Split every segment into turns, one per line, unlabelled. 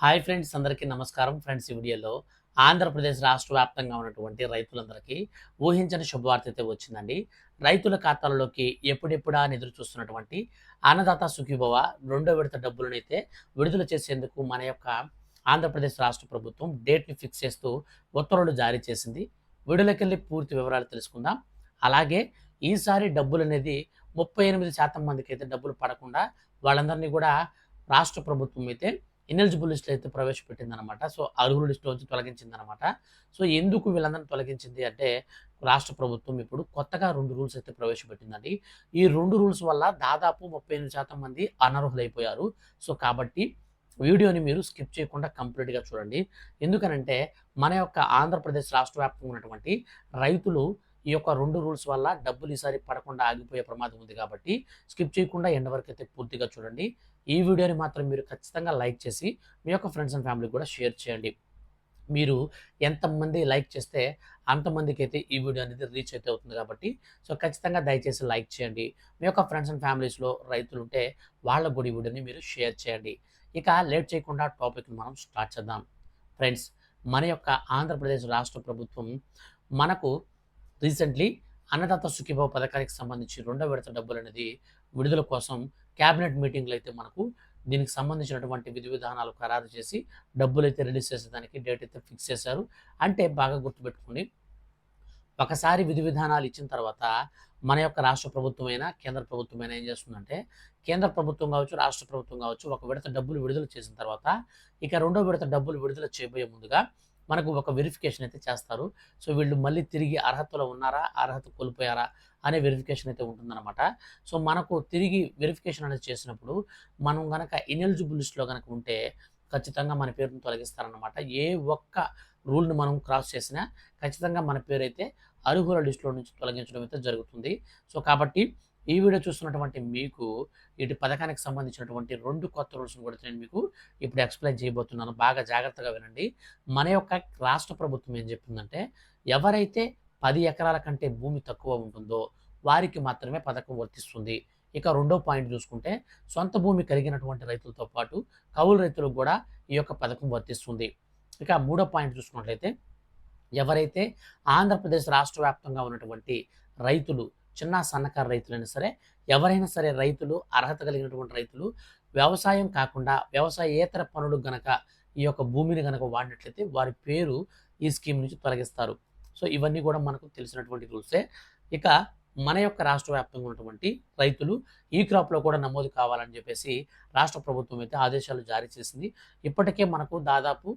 Hi friends అందరికీ నమస్కారం. Friends ఈ వీడియోలో ఆంధ్రప్రదేశ్ రాష్ట్ర వ్యాప్తంగా ఉన్నటువంటి రైతులందరికీ ఊహించని శుభవార్త అయితే వచ్చిందండి. రైతుల ఖాతాలలోకి ఎప్పుడెప్పుడా అని ఎదురు చూస్తున్నటువంటి అన్నదాత సుఖీభవ రెండో విడత డబ్బులనైతే విడుదల చేసేందుకు మన యొక్క ఆంధ్రప్రదేశ్ రాష్ట్ర ప్రభుత్వం డేట్ని ఫిక్స్ చేస్తూ ఉత్తర్వులు జారీ చేసింది. విడుదలకెళ్ళి పూర్తి వివరాలు తెలుసుకుందాం. అలాగే ఈసారి డబ్బులు అనేది ముప్పై ఎనిమిది శాతం మందికి అయితే డబ్బులు పడకుండా వాళ్ళందరినీ కూడా రాష్ట్ర ప్రభుత్వం అయితే ఇనెలిజిబుల్ లిస్ట్లో అయితే ప్రవేశపెట్టిందనమాట. సో అర్హుల లిస్టులో వచ్చి తొలగించిందనమాట. సో ఎందుకు వీళ్ళందరినీ తొలగించింది అంటే రాష్ట్ర ప్రభుత్వం ఇప్పుడు కొత్తగా రెండు రూల్స్ అయితే ప్రవేశపెట్టిందండి. ఈ రెండు రూల్స్ వల్ల దాదాపు ముప్పై ఎనిమిది శాతం మంది అనర్హులైపోయారు. సో కాబట్టి వీడియోని మీరు స్కిప్ చేయకుండా కంప్లీట్గా చూడండి. ఎందుకనంటే మన యొక్క ఆంధ్రప్రదేశ్ రాష్ట్ర వ్యాప్తంగా ఉన్నటువంటి రైతులు ఈ యొక్క రెండు రూల్స్ వల్ల డబ్బులు ఈసారి పడకుండా ఆగిపోయే ప్రమాదం ఉంది కాబట్టి స్కిప్ చేయకుండా ఎండ వరకు అయితే పూర్తిగా చూడండి. ఈ వీడియోని మాత్రం మీరు ఖచ్చితంగా లైక్ చేసి మీ యొక్క ఫ్రెండ్స్ అండ్ ఫ్యామిలీకి కూడా షేర్ చేయండి. మీరు ఎంతమంది లైక్ చేస్తే అంతమందికి అయితే ఈ వీడియో అనేది రీచ్ అయితే అవుతుంది కాబట్టి సో ఖచ్చితంగా దయచేసి లైక్ చేయండి. మీ యొక్క ఫ్రెండ్స్ అండ్ ఫ్యామిలీస్లో రైతులు ఉంటే వాళ్ళ కూడా వీడియోని మీరు షేర్ చేయండి. ఇక లేట్ చేయకుండా టాపిక్ని మనం స్టార్ట్ చేద్దాం. ఫ్రెండ్స్ మన యొక్క ఆంధ్రప్రదేశ్ రాష్ట్ర ప్రభుత్వం మనకు రీసెంట్లీ అన్నదాత సుఖీభావ పథకానికి సంబంధించి రెండో విడత డబ్బులు అనేది విడుదల కోసం క్యాబినెట్ మీటింగ్లు అయితే మనకు దీనికి సంబంధించినటువంటి విధి విధానాలు ఖరారు చేసి డబ్బులు అయితే రిలీజ్ చేసేదానికి డేట్ అయితే ఫిక్స్ చేశారు. అంటే బాగా గుర్తుపెట్టుకోండి ఒకసారి విధి విధానాలు ఇచ్చిన తర్వాత మన యొక్క రాష్ట్ర ప్రభుత్వమైనా కేంద్ర ప్రభుత్వమైనా ఏం చేస్తుందంటే కేంద్ర ప్రభుత్వం కావచ్చు రాష్ట్ర ప్రభుత్వం కావచ్చు ఒక విడత డబ్బులు విడుదల చేసిన తర్వాత ఇక రెండో విడత డబ్బులు విడుదల చేయబోయే ముందుగా మనకు ఒక వెరిఫికేషన్ అయితే చేస్తారు. సో వీళ్ళు మళ్ళీ తిరిగి అర్హతలో ఉన్నారా అర్హత కోల్పోయారా అనే వెరిఫికేషన్ అయితే ఉంటుందన్నమాట. సో మనకు తిరిగి వెరిఫికేషన్ అనేది చేసినప్పుడు మనం కనుక ఇనెలిజిబుల్ లిస్ట్లో కనుక ఉంటే ఖచ్చితంగా మన పేరును తొలగిస్తారనమాట ఏ ఒక్క రూల్ని మనం క్రాస్ చేసినా ఖచ్చితంగా మన పేరు అయితే అర్హుల లిస్టులో నుంచి తొలగించడం అయితే జరుగుతుంది. సో కాబట్టి ఈ వీడియో చూస్తున్నటువంటి మీకు ఇటు పథకానికి సంబంధించినటువంటి రెండు కొత్త రూల్స్ని కూడా నేను మీకు ఇప్పుడు ఎక్స్ప్లెయిన్ చేయబోతున్నాను. బాగా జాగ్రత్తగా వినండి. మన యొక్క రాష్ట్ర ప్రభుత్వం ఏం చెప్తుందంటే ఎవరైతే పది ఎకరాల కంటే భూమి తక్కువ ఉంటుందో వారికి మాత్రమే పథకం వర్తిస్తుంది. ఇక రెండో పాయింట్ చూసుకుంటే సొంత భూమి కలిగినటువంటి రైతులతో పాటు కౌలు రైతులకు కూడా ఈ యొక్క పథకం వర్తిస్తుంది. ఇక మూడో పాయింట్ చూసుకున్నట్లయితే ఎవరైతే ఆంధ్రప్రదేశ్ రాష్ట్ర వ్యాప్తంగా ఉన్నటువంటి రైతులు చిన్న సన్నకారు రైతులైనా సరే ఎవరైనా సరే రైతులు అర్హత కలిగినటువంటి రైతులు వ్యవసాయం కాకుండా వ్యవసాయేతర పనులు గనక ఈ యొక్క భూమిని గనక వాడినట్లయితే వారి పేరు ఈ స్కీమ్ నుంచి తొలగిస్తారు. సో ఇవన్నీ కూడా మనకు తెలిసినటువంటి రూల్సే. ఇక మన యొక్క రాష్ట్ర వ్యాప్తంగా ఉన్నటువంటి రైతులు ఈ క్రాప్లో కూడా నమోదు కావాలని చెప్పేసి రాష్ట్ర ప్రభుత్వం అయితే ఆదేశాలు జారీ చేసింది. ఇప్పటికే మనకు దాదాపు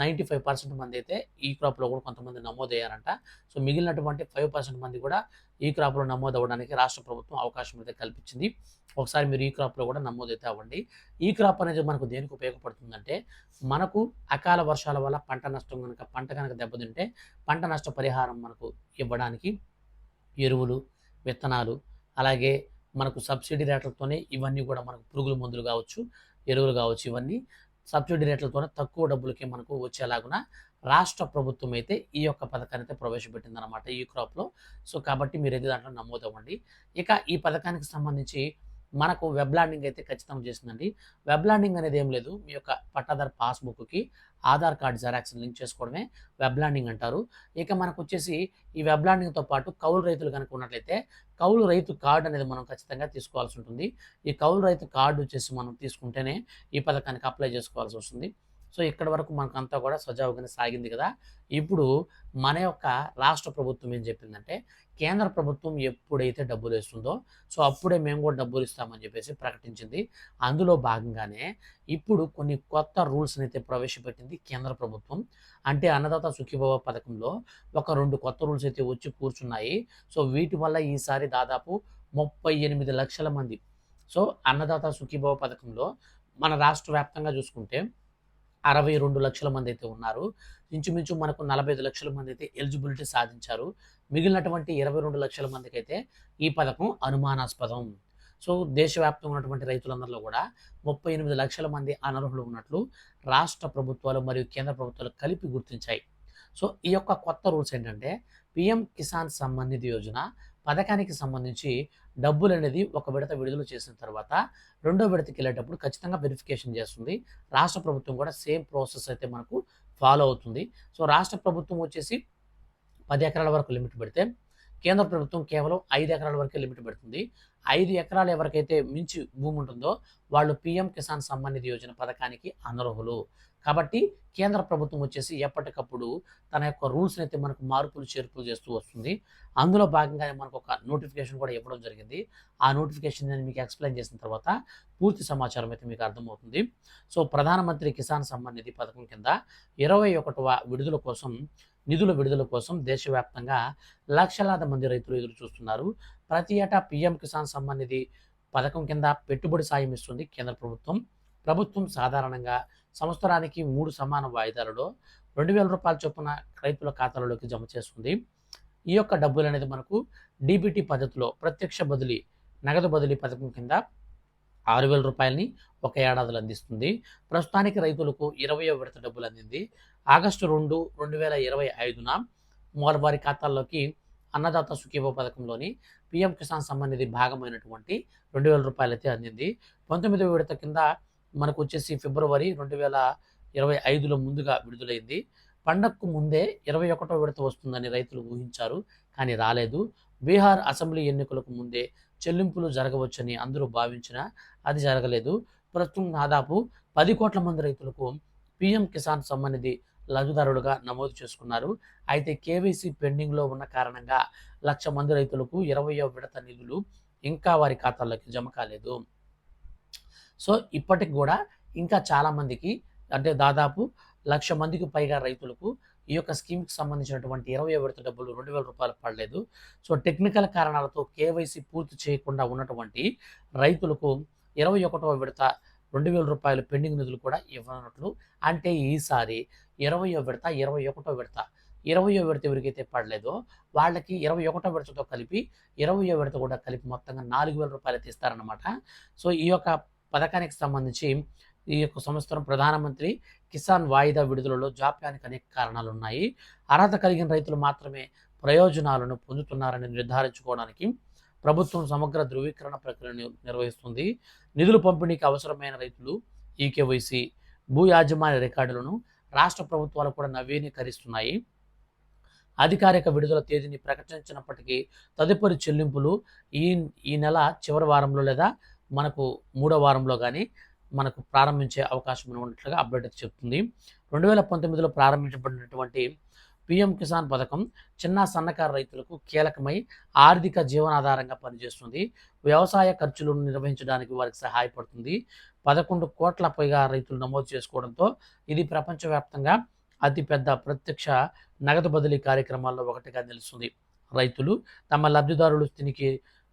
నైంటీ ఫైవ్ పర్సెంట్ మంది అయితే ఈ క్రాప్లో కూడా కొంతమంది నమోదయ్యారంట. సో మిగిలినటువంటి ఫైవ్ పర్సెంట్ మంది కూడా ఈ క్రాప్లో నమోదు అవ్వడానికి రాష్ట్ర ప్రభుత్వం అవకాశం అయితే కల్పించింది. ఒకసారి మీరు ఈ క్రాప్లో కూడా నమోదైతే అవ్వండి. ఈ క్రాప్ అనేది మనకు దేనికి ఉపయోగపడుతుందంటే మనకు అకాల వర్షాల వల్ల పంట నష్టం కనుక పంట కనుక దెబ్బతింటే పంట నష్ట పరిహారం మనకు ఇవ్వడానికి ఎరువులు విత్తనాలు అలాగే మనకు సబ్సిడీ రేట్లతోనే ఇవన్నీ కూడా మనకు పురుగుల మందులు కావచ్చు ఎరువులు కావచ్చు ఇవన్నీ సబ్సిడీ రేట్లతోనే తక్కువ డబ్బులకి మనకు వచ్చేలాగున రాష్ట్ర ప్రభుత్వం అయితే ఈ యొక్క పథకాన్ని అయితే ప్రవేశపెట్టిందనమాట ఈ క్రాప్లో సో కాబట్టి మీరు అయితే దాంట్లో నమోదవ్వండి ఇక ఈ పథకానికి సంబంధించి మనకు వెబ్ ల్యాండింగ్ అయితే ఖచ్చితంగా చేసిందండి వెబ్ ల్యాండింగ్ అనేది ఏం లేదు. మీ యొక్క పట్టాదార్ పాస్బుక్కి ఆధార్ కార్డ్ జెరాక్స్ లింక్ చేసుకోవడమే వెబ్ ల్యాండింగ్ అంటారు. ఇక మనకు వచ్చేసి ఈ వెబ్ ల్యాండింగ్తో పాటు కౌలు రైతులు కనుక ఉన్నట్లయితే కౌలు రైతు కార్డు అనేది మనం ఖచ్చితంగా తీసుకోవాల్సి ఉంటుంది. ఈ కౌలు రైతు కార్డు వచ్చేసి మనం తీసుకుంటేనే ఈ పథకానికి అప్లై చేసుకోవాల్సి వస్తుంది. సో ఇక్కడ వరకు మనకంతా కూడా సజావుగానే సాగింది కదా. ఇప్పుడు మన యొక్క రాష్ట్ర ప్రభుత్వం ఏం చెప్పిందంటే కేంద్ర ప్రభుత్వం ఎప్పుడైతే డబ్బులు ఇస్తుందో సో అప్పుడే మేము కూడా డబ్బులు ఇస్తామని చెప్పేసి ప్రకటించింది. అందులో భాగంగానే ఇప్పుడు కొన్ని కొత్త రూల్స్ని అయితే ప్రవేశపెట్టింది కేంద్ర ప్రభుత్వం. అంటే అన్నదాత సుఖీభవ పథకంలో ఒక రెండు కొత్త రూల్స్ అయితే వచ్చి కూర్చున్నాయి. సో వీటి వల్ల ఈసారి దాదాపు ముప్పై ఎనిమిది లక్షల మంది. సో అన్నదాత సుఖీభవ పథకంలో మన రాష్ట్ర వ్యాప్తంగా చూసుకుంటే అరవై రెండు లక్షల మంది అయితే ఉన్నారు. ఇంచుమించు మనకు నలభై ఐదు లక్షల మంది అయితే ఎలిజిబిలిటీ సాధించారు. మిగిలినటువంటి ఇరవై రెండు లక్షల మందికి అయితే ఈ పథకం అనుమానాస్పదం. సో దేశవ్యాప్తంగా ఉన్నటువంటి రైతులందరిలో కూడా ముప్పై ఎనిమిది లక్షల మంది అనర్హులు ఉన్నట్లు రాష్ట్ర ప్రభుత్వాలు మరియు కేంద్ర ప్రభుత్వాలు కలిపి గుర్తించాయి. సో ఈ యొక్క కొత్త రూల్స్ ఏంటంటే పిఎం కిసాన్ సమ్మాన్ నిధి యోజన పథకానికి సంబంధించి డబ్బులు అనేది ఒక విడత విడుదల చేసిన తర్వాత రెండో విడతకి వెళ్ళేటప్పుడు ఖచ్చితంగా వెరిఫికేషన్ చేస్తుంది. రాష్ట్ర ప్రభుత్వం కూడా సేమ్ ప్రాసెస్ అయితే మనకు ఫాలో అవుతుంది. సో రాష్ట్ర ప్రభుత్వం వచ్చేసి పది ఎకరాల వరకు లిమిట్ పెడితే కేంద్ర ప్రభుత్వం కేవలం ఐదు ఎకరాల వరకే లిమిట్ పెడుతుంది. ఐదు ఎకరాలు ఎవరికైతే మించి భూమి ఉంటుందో వాళ్ళు పిఎం కిసాన్ సమ్మాన్ నిధి యోజన పథకానికి అనర్హులు. కాబట్టి కేంద్ర ప్రభుత్వం వచ్చేసి ఎప్పటికప్పుడు తన యొక్క రూల్స్ని అయితే మనకు మార్పులు చేర్పులు చేస్తూ వస్తుంది. అందులో భాగంగానే మనకు ఒక నోటిఫికేషన్ కూడా ఇవ్వడం జరిగింది. ఆ నోటిఫికేషన్ నేను మీకు ఎక్స్ప్లెయిన్ చేసిన తర్వాత పూర్తి సమాచారం అయితే మీకు అర్థమవుతుంది. సో ప్రధానమంత్రి కిసాన్ సమ్మాన్ నిధి పథకం కింద ఇరవై ఒకటవ విడుదల కోసం నిధుల విడుదల కోసం దేశవ్యాప్తంగా లక్షలాది మంది రైతులు ఎదురు చూస్తున్నారు. ప్రతి ఏటా పీఎం కిసాన్ సమ్మాన్ నిధి పథకం కింద పెట్టుబడి సాయం ఇస్తుంది కేంద్ర ప్రభుత్వం. ప్రభుత్వం సాధారణంగా సంవత్సరానికి మూడు సమాన వాయిదాలలో రెండు వేల రూపాయల చొప్పున రైతుల ఖాతాలలోకి జమ చేస్తుంది. ఈ యొక్క డబ్బులు అనేది మనకు డీబీటీ పద్ధతిలో ప్రత్యక్ష బదిలీ నగదు బదిలీ పథకం కింద ఆరు వేల రూపాయలని ఒక ఏడాదిలో అందిస్తుంది. ప్రస్తుతానికి రైతులకు ఇరవై విడత డబ్బులు అందింది. ఆగస్టు రెండు రెండు వేల ఇరవై ఐదున వారి ఖాతాల్లోకి అన్నదాత సుఖీభ పథకంలోని పిఎం కిసాన్ సంబంధించి భాగమైనటువంటి రెండు వేల రూపాయలు అయితే అందింది. పంతొమ్మిదవ విడత కింద మనకు వచ్చేసి ఫిబ్రవరి రెండు వేల ఇరవై ఐదులో ముందుగా విడుదలైంది. పండగకు ముందే ఇరవై ఒకటో విడత వస్తుందని రైతులు ఊహించారు కానీ రాలేదు. బీహార్ అసెంబ్లీ ఎన్నికలకు ముందే చెల్లింపులు జరగవచ్చని అందరూ భావించినా అది జరగలేదు. ప్రస్తుతం దాదాపు పది కోట్ల మంది రైతులకు పిఎం కిసాన్ సమ్మాన్ లబ్ధిదారులుగా నమోదు చేసుకున్నారు. అయితే కేవైసీ పెండింగ్లో ఉన్న కారణంగా లక్ష మంది రైతులకు ఇరవయో విడత నిధులు ఇంకా వారి ఖాతాల్లోకి జమ కాలేదు. సో ఇప్పటికి కూడా ఇంకా చాలామందికి అంటే దాదాపు లక్ష మందికి పైగా రైతులకు ఈ యొక్క స్కీమ్కి సంబంధించినటువంటి ఇరవై విడత డబ్బులు రెండు వేల రూపాయలు పడలేదు. సో టెక్నికల్ కారణాలతో కేవైసీ పూర్తి చేయకుండా ఉన్నటువంటి రైతులకు ఇరవై ఒకటవ విడత రెండు వేల రూపాయలు పెండింగ్ నిధులు కూడా ఇవ్వనట్లు అంటే ఈసారి ఇరవయో విడత ఇరవై ఒకటో విడత. ఇరవయో విడత ఎవరికైతే పడలేదో వాళ్ళకి ఇరవై ఒకటో విడతతో కలిపి ఇరవయో విడత కూడా కలిపి మొత్తంగా నాలుగు వేల రూపాయలు తీస్తారనమాట సో ఈ యొక్క పథకానికి సంబంధించి ఈ యొక్క సంవత్సరం ప్రధానమంత్రి కిసాన్ వాయిదా విడుదలలో జాప్యానికి అనేక కారణాలు ఉన్నాయి అర్హత కలిగిన రైతులు మాత్రమే ప్రయోజనాలను పొందుతున్నారని నిర్ధారించుకోవడానికి ప్రభుత్వం సమగ్ర ధృవీకరణ ప్రక్రియను నిర్వహిస్తుంది. నిధుల పంపిణీకి అవసరమైన రైతులు ఈకేవైసీ భూ యాజమాన్య రికార్డులను రాష్ట్ర ప్రభుత్వాలు కూడా నవీకరిస్తున్నాయి. అధికారిక విడుదల తేదీని ప్రకటించినప్పటికీ తదుపరి చెల్లింపులు ఈ ఈ నెల చివరి వారంలో లేదా మనకు మూడో వారంలో కానీ మనకు ప్రారంభించే అవకాశం ఉన్నట్లుగా అప్డేట్ చెప్తుంది. రెండు వేల పంతొమ్మిదిలో ప్రారంభించబడినటువంటి పిఎం కిసాన్ పథకం చిన్న సన్నకారు రైతులకు కీలకమై ఆర్థిక జీవనాధారంగా పనిచేస్తుంది. వ్యవసాయ ఖర్చులను నిర్వహించడానికి వారికి సహాయపడుతుంది. పదకొండు కోట్ల పైగా రైతులు నమోదు చేసుకోవడంతో ఇది ప్రపంచవ్యాప్తంగా అతిపెద్ద ప్రత్యక్ష నగదు బదిలీ కార్యక్రమాల్లో ఒకటిగా నిలుస్తుంది. రైతులు తమ లబ్ధిదారులు స్థితికి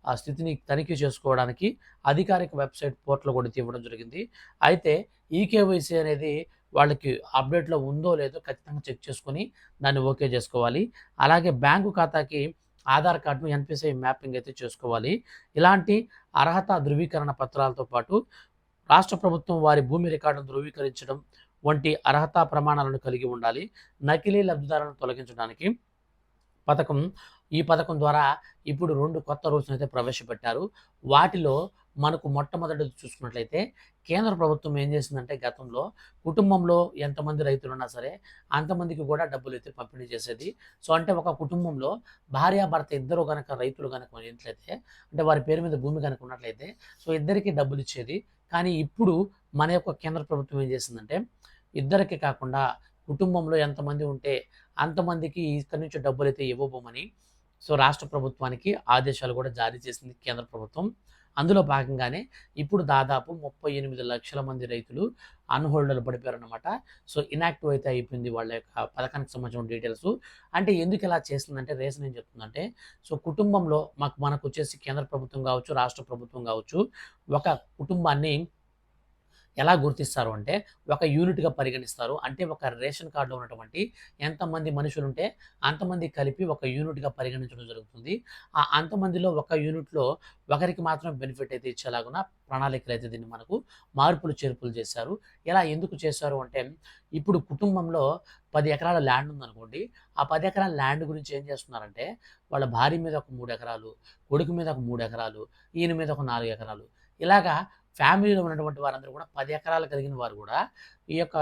ఆ స్థితిని తనిఖీ చేసుకోవడానికి అధికారిక వెబ్సైట్ పోర్టల్ కూడా ఇవ్వడం జరిగింది. అయితే ఈకేవైసీ అనేది వాళ్ళకి అప్డేట్లో ఉందో లేదో ఖచ్చితంగా చెక్ చేసుకొని దాన్ని ఓకే చేసుకోవాలి. అలాగే బ్యాంకు ఖాతాకి ఆధార్ కార్డును ఎన్పిసిఐ మ్యాపింగ్ అయితే చేసుకోవాలి. ఇలాంటి అర్హత ధృవీకరణ పత్రాలతో పాటు రాష్ట్ర ప్రభుత్వం వారి భూమి రికార్డును ధృవీకరించడం వంటి అర్హత ప్రమాణాలను కలిగి ఉండాలి. నకిలీ లబ్ధిదారులను తొలగించడానికి పథకం ఈ పథకం ద్వారా ఇప్పుడు రెండు కొత్త రూల్స్ని అయితే ప్రవేశపెట్టారు. వాటిలో మనకు మొట్టమొదటిది చూసుకున్నట్లయితే కేంద్ర ప్రభుత్వం ఏం చేసిందంటే గతంలో కుటుంబంలో ఎంతమంది రైతులు ఉన్నా సరే అంతమందికి కూడా డబ్బులు అయితే పంపిణీ చేసేది. సో అంటే ఒక కుటుంబంలో భార్యాభర్త ఇద్దరు కనుక రైతులు కనుక ఉన్నట్లయితే అంటే వారి పేరు మీద భూమి కనుక ఉన్నట్లయితే సో ఇద్దరికి డబ్బులు ఇచ్చేది. కానీ ఇప్పుడు మన యొక్క కేంద్ర ప్రభుత్వం ఏం చేసిందంటే ఇద్దరికి కాకుండా కుటుంబంలో ఎంతమంది ఉంటే అంతమందికి ఇక్కడి నుంచి డబ్బులు అయితే ఇవ్వబోమని సో రాష్ట్ర ప్రభుత్వానికి ఆదేశాలు కూడా జారీ చేసింది కేంద్ర ప్రభుత్వం. అందులో భాగంగానే ఇప్పుడు దాదాపు ముప్పై ఎనిమిది లక్షల మంది రైతులు అన్హోల్డర్లు పడిపోయారనమాట సో ఇనాక్టివ్ అయితే అయిపోయింది వాళ్ళ యొక్క పథకానికి సంబంధించిన డీటెయిల్స్. అంటే ఎందుకు ఇలా చేస్తుందంటే రీజన్ ఏం చెప్తుందంటే సో కుటుంబంలో మాకు మనకు వచ్చేసి కేంద్ర ప్రభుత్వం కావచ్చు రాష్ట్ర ప్రభుత్వం కావచ్చు ఒక కుటుంబాన్ని ఎలా గుర్తిస్తారు అంటే ఒక యూనిట్గా పరిగణిస్తారు. అంటే ఒక రేషన్ కార్డులో ఉన్నటువంటి ఎంతమంది మనుషులు ఉంటే అంతమంది కలిపి ఒక యూనిట్గా పరిగణించడం జరుగుతుంది. ఆ అంతమందిలో ఒక యూనిట్లో ఒకరికి మాత్రం బెనిఫిట్ అయితే ఇచ్చేలాగున ప్రణాళికలు అయితే దీన్ని మనకు మార్పులు చేర్పులు చేశారు. ఇలా ఎందుకు చేశారు అంటే ఇప్పుడు కుటుంబంలో పది ఎకరాల ల్యాండ్ ఉందనుకోండి. ఆ పది ఎకరాల ల్యాండ్ గురించి ఏం చేస్తున్నారంటే వాళ్ళ భార్య మీద ఒక మూడు ఎకరాలు కొడుకు మీద ఒక మూడు ఎకరాలు ఈయన మీద ఒక నాలుగు ఎకరాలు. ఇలాగా ఫ్యామిలీలో ఉన్నటువంటి వారందరూ కూడా పది ఎకరాలు కలిగిన వారు కూడా ఈ యొక్క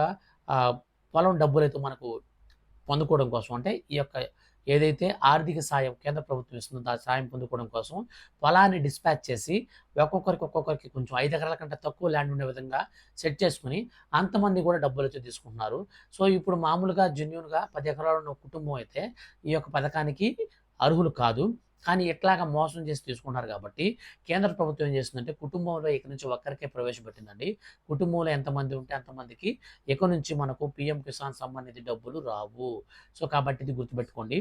పొలం డబ్బులైతే మనకు పొందుకోవడం కోసం అంటే ఈ యొక్క ఏదైతే ఆర్థిక సాయం కేంద్ర ప్రభుత్వం ఇస్తుందో ఆ సాయం పొందుకోవడం కోసం పొలాన్ని డిస్పాచ్ చేసి ఒక్కొక్కరికి ఒక్కొక్కరికి కొంచెం ఐదు ఎకరాల కంటే తక్కువ ల్యాండ్ ఉండే విధంగా సెట్ చేసుకుని అంతమంది కూడా డబ్బులు వచ్చి తీసుకుంటున్నారు. సో ఇప్పుడు మామూలుగా జెన్యున్గా పది ఎకరాలు ఉన్న కుటుంబం అయితే ఈ యొక్క పథకానికి అర్హులు కాదు. కానీ ఎట్లాగా మోసం చేసి తీసుకున్నారు కాబట్టి కేంద్ర ప్రభుత్వం ఏం చేస్తుందంటే కుటుంబంలో ఇక నుంచి ఒక్కరికే ప్రవేశపెట్టిందండి. కుటుంబంలో ఎంతమంది ఉంటే అంతమందికి ఇక నుంచి మనకు పిఎం కిసాన్ సంబంధిత డబ్బులు రావు. సో కాబట్టి ఇది గుర్తుపెట్టుకోండి.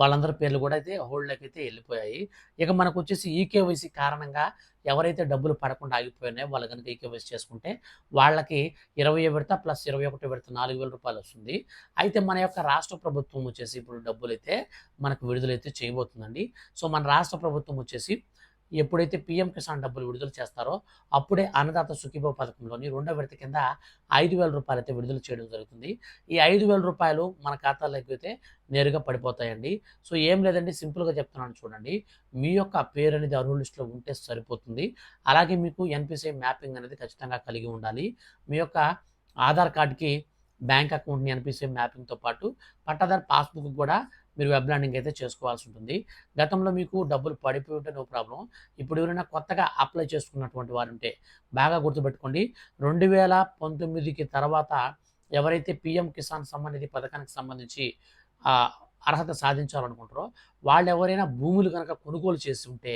వాళ్ళందరి పేర్లు కూడా అయితే హోల్డ్లోకి అయితే వెళ్ళిపోయాయి. ఇక మనకు వచ్చేసి ఈకేవైసీ కారణంగా ఎవరైతే డబ్బులు పడకుండా ఆగిపోయినాయో వాళ్ళు కనుక ఈకేవైసీ చేసుకుంటే వాళ్ళకి ఇరవై విడత ప్లస్ ఇరవై ఒకటి విడత నాలుగు వేల రూపాయలు వస్తుంది. అయితే మన యొక్క రాష్ట్ర ప్రభుత్వం వచ్చేసి ఇప్పుడు డబ్బులు అయితే మనకు విడుదలైతే చేయబోతుందండి. సో మన రాష్ట్ర ప్రభుత్వం వచ్చేసి ఎప్పుడైతే పిఎం కిసాన్ డబ్బులు విడుదల చేస్తారో అప్పుడే అన్నదాత సుఖీభో పథకంలోని రెండో విడత కింద ఐదు వేల రూపాయలు అయితే విడుదల చేయడం జరుగుతుంది. ఈ ఐదు వేల రూపాయలు మన ఖాతాలోకి అయితే నేరుగా పడిపోతాయండి. సో ఏం లేదండి సింపుల్గా చెప్తున్నాను చూడండి. మీ యొక్క పేరు అనేది అర్హుల లిస్టులో ఉంటే సరిపోతుంది. అలాగే మీకు ఎన్పిసిఐ మ్యాపింగ్ అనేది ఖచ్చితంగా కలిగి ఉండాలి. మీ యొక్క ఆధార్ కార్డ్కి బ్యాంక్ అకౌంట్ని ఎన్పిసిఐ మ్యాపింగ్తో పాటు పట్టాదార్ పాస్బుక్ కూడా మీరు వెబ్ ల్యాండింగ్ అయితే చేసుకోవాల్సి ఉంటుంది. గతంలో మీకు డబ్బులు పడిపోయి ఉంటే నో ప్రాబ్లం ఇప్పుడు ఎవరైనా కొత్తగా అప్లై చేసుకున్నటువంటి వారు ఉంటే బాగా గుర్తుపెట్టుకోండి. రెండు వేల పంతొమ్మిదికి తర్వాత ఎవరైతే పిఎం కిసాన్ సంబంధిత పథకానికి సంబంధించి అర్హత సాధించాలనుకుంటారో వాళ్ళు ఎవరైనా భూములు కనుక కొనుగోలు చేసి ఉంటే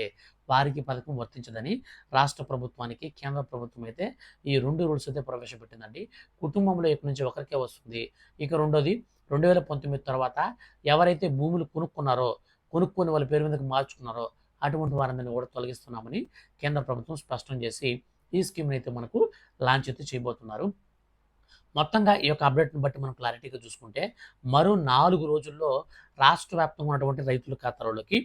వారికి పథకం వర్తించదని రాష్ట్ర ప్రభుత్వానికి కేంద్ర ప్రభుత్వం అయితే ఈ రెండు రూల్స్ అయితే ప్రవేశపెట్టిందండి. కుటుంబంలో ఇక్కడి నుంచి ఒకరికే వస్తుంది. ఇక రెండోది రెండు వేల పంతొమ్మిది తర్వాత ఎవరైతే భూములు కొనుక్కున్నారో కొనుక్కొని వాళ్ళ పేరు మీదకి మార్చుకున్నారో అటువంటి వారందరినీ కూడా తొలగిస్తున్నామని కేంద్ర ప్రభుత్వం స్పష్టం చేసి ఈ స్కీమ్ని అయితే మనకు లాంచ్ అయితే చేయబోతున్నారు. మొత్తంగా ఈ యొక్క అప్డేట్ని బట్టి మనం క్లారిటీగా చూసుకుంటే మరో నాలుగు రోజుల్లో రాష్ట్ర వ్యాప్తంగా ఉన్నటువంటి రైతుల ఖాతాలోకి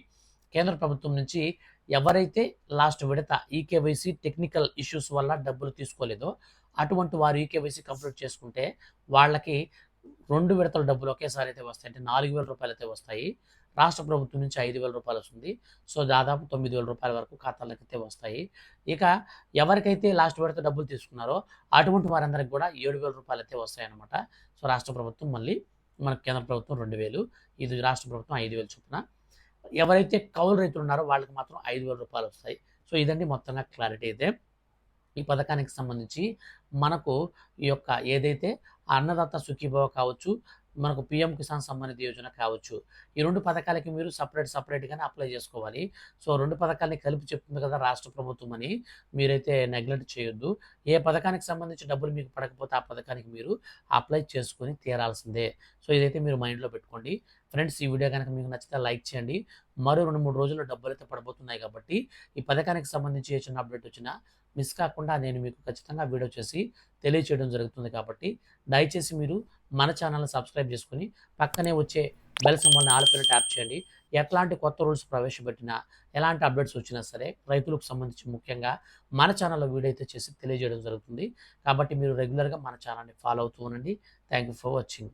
కేంద్ర ప్రభుత్వం నుంచి ఎవరైతే లాస్ట్ విడత ఈకేవైసీ టెక్నికల్ ఇష్యూస్ వల్ల డబ్బులు తీసుకోలేదో అటువంటి వారు ఈకేవైసీ కంప్లీట్ చేసుకుంటే వాళ్ళకి రెండు విడతల డబ్బులు ఒకేసారి అయితే వస్తాయి అంటే నాలుగు వేల రూపాయలు అయితే వస్తాయి. రాష్ట్ర ప్రభుత్వం నుంచి ఐదు వేల రూపాయలు వస్తుంది. సో దాదాపు తొమ్మిది వేల రూపాయల వరకు ఖాతాలకు అయితే వస్తాయి. ఇక ఎవరికైతే లాస్ట్ విడత డబ్బులు తీసుకున్నారో అటువంటి వారందరికి కూడా ఏడు వేల రూపాయలు అయితే వస్తాయన్నమాట. సో రాష్ట్ర ప్రభుత్వం మళ్ళీ మన కేంద్ర ప్రభుత్వం రెండు వేలు ఇది రాష్ట్ర ప్రభుత్వం ఐదు వేలు చొప్పున. ఎవరైతే కౌలు రైతులు ఉన్నారో వాళ్ళకి మాత్రం ఐదు వేల రూపాయలు వస్తాయి. సో ఇదండి మొత్తంగా క్లారిటీ అయితే. ఈ పథకానికి సంబంధించి మనకు ఈ యొక్క ఏదైతే అన్నదాత సుఖీభవ కావచ్చు మనకు పిఎం కిసాన్ సంబంధిత యోజన కావచ్చు. ఈ రెండు పథకాలకి మీరు సపరేట్ సపరేట్గానే అప్లై చేసుకోవాలి. సో రెండు పథకాలని కలిపి చెప్తుంది కదా రాష్ట్ర ప్రభుత్వం అని మీరైతే నెగ్లెక్ట్ చేయొద్దు. ఏ పథకానికి సంబంధించి డబ్బులు మీకు పడకపోతే ఆ పథకానికి మీరు అప్లై చేసుకొని తీరాల్సిందే. సో ఇదైతే మీరు మైండ్లో పెట్టుకోండి. ఫ్రెండ్స్ ఈ వీడియో కనుక మీకు నచ్చితే లైక్ చేయండి. మరో రెండు మూడు రోజుల్లో డబ్బులు అయితే పడబోతున్నాయి కాబట్టి ఈ పథకానికి సంబంధించి ఏ చిన్న అప్డేట్ వచ్చినా మిస్ కాకుండా నేను మీకు ఖచ్చితంగా వీడియో చేసి తెలియచేయడం జరుగుతుంది కాబట్టి దయచేసి మీరు మన ఛానల్ని సబ్స్క్రైబ్ చేసుకుని పక్కనే వచ్చే బెల్ సింబల్ని ఆల్పైన ట్యాప్ చేయండి. ఎట్లాంటి కొత్త రూల్స్ ప్రవేశపెట్టినా ఎలాంటి అప్డేట్స్ వచ్చినా సరే రైతులకు సంబంధించి ముఖ్యంగా మన ఛానల్లో వీడియో అయితే చేసి తెలియజేయడం జరుగుతుంది. కాబట్టి మీరు రెగ్యులర్గా మన ఛానల్ని ఫాలో అవుతూ ఉండండి. Thank you for watching.